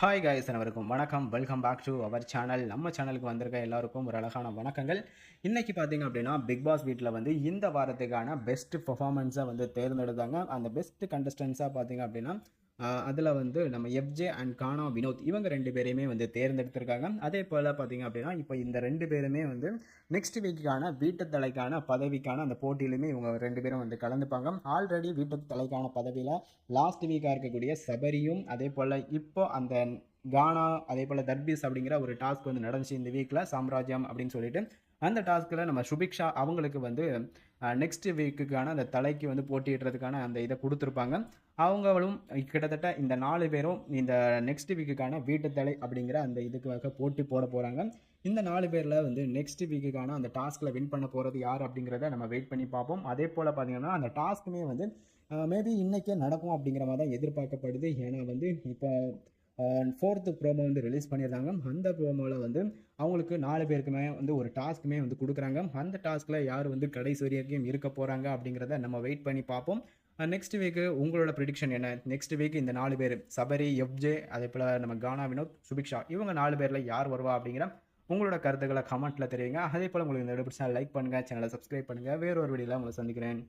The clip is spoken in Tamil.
ஹாய் காய்ஸ் அனைவருக்கும் வணக்கம். Welcome back to our channel நம்ம சேனலுக்கு வந்திருக்க எல்லாருக்கும் ஒரு அழகான வணக்கங்கள். இன்றைக்கி பார்த்தீங்க அப்படின்னா பிக் பாஸ் வீட்டில் வந்து இந்த வாரத்துக்கான பெஸ்ட் பெர்ஃபார்மன்ஸை வந்து தேர்ந்தெடுத்தாங்க. அந்த பெஸ்ட் கண்டஸ்டன்ஸாக பார்த்தீங்க அப்படின்னா அதில் வந்து நம்ம எஃப்ஜே அண்ட் கானா வினோத் இவங்க ரெண்டு பேரையுமே வந்து தேர்ந்தெடுத்திருக்காங்க. அதே போல் பார்த்தீங்க அப்படின்னா இப்போ இந்த ரெண்டு பேருமே வந்து நெக்ஸ்ட் வீக்கான வீட்டு தலைக்கான பதவிக்கான அந்த போட்டியிலுமே இவங்க ரெண்டு பேரும் வந்து கலந்துப்பாங்க. ஆல்ரெடி வீட்டு தலைக்கான பதவியில் லாஸ்ட் வீக்காக இருக்கக்கூடிய சபரியும் அதே போல் இப்போ அந்த கானா அதே போல் தர்பீஸ் அப்படிங்கிற ஒரு டாஸ்க் வந்து நடந்துச்சு இந்த வீக்கில் சாம்ராஜ்யம் அப்படின்னு சொல்லிட்டு. அந்த டாஸ்கில் நம்ம சுபிக்ஷா அவங்களுக்கு வந்து நெக்ஸ்ட் வீக்குக்கான அந்த தலைக்கு வந்து போட்டியிடுறதுக்கான அந்த இதை கொடுத்துருப்பாங்க. அவங்களும் கிட்டத்தட்ட இந்த நாலு பேரும் இந்த நெக்ஸ்ட் வீக்குக்கான வீட்டு தலை அப்படிங்கிற அந்த இதுக்காக போட்டி போட போகிறாங்க இந்த நாலு பேரில் வந்து நெக்ஸ்ட் வீக்குக்கான அந்த டாஸ்கில் வின் பண்ண போகிறது யார் அப்படிங்கிறத நம்ம வெயிட் பண்ணி பார்ப்போம். அதே போல் பார்த்தீங்கன்னா அந்த டாஸ்க்குமே வந்து மேபி இன்றைக்கே நடக்கும் அப்படிங்கிற மாதிரி தான் எதிர்பார்க்கப்படுது. ஏன்னா வந்து இப்போ ஃபோர்த்து ப்ரோமோ வந்து ரிலீஸ் பண்ணியிருந்தாங்க. அந்த ப்ரோமோவில் வந்து அவங்களுக்கு நாலு பேருக்குமே வந்து ஒரு டாஸ்க்குமே வந்து கொடுக்குறாங்க. அந்த டாஸ்கில் யார் வந்து கடைசி வரைக்கும் இருக்க போகிறாங்க அப்படிங்கிறத நம்ம வெயிட் பண்ணி பார்ப்போம். நெக்ஸ்ட் வீக்கு உங்களோட ப்ரிடிக்ஷன் என்ன? நெக்ஸ்ட் வீக் இந்த நாலு பேர் சபரி எஃப்ஜே அதே போல் நம்ம கானா வினோத் சுபிக்ஷா இவங்க நாலு பேரில் யார் வருவா அப்படிங்கிற உங்களோட கருத்துக்களை கமெண்ட்டில் தெரியுங்க அதே போல் உங்களுக்கு இந்த பிடிச்சா லைக் பண்ணுங்கள் சேனலை சப்ஸ்கிரைப் பண்ணுங்கள் வேறு ஒரு வீடியோவில் உங்களை சந்திக்கிறேன்.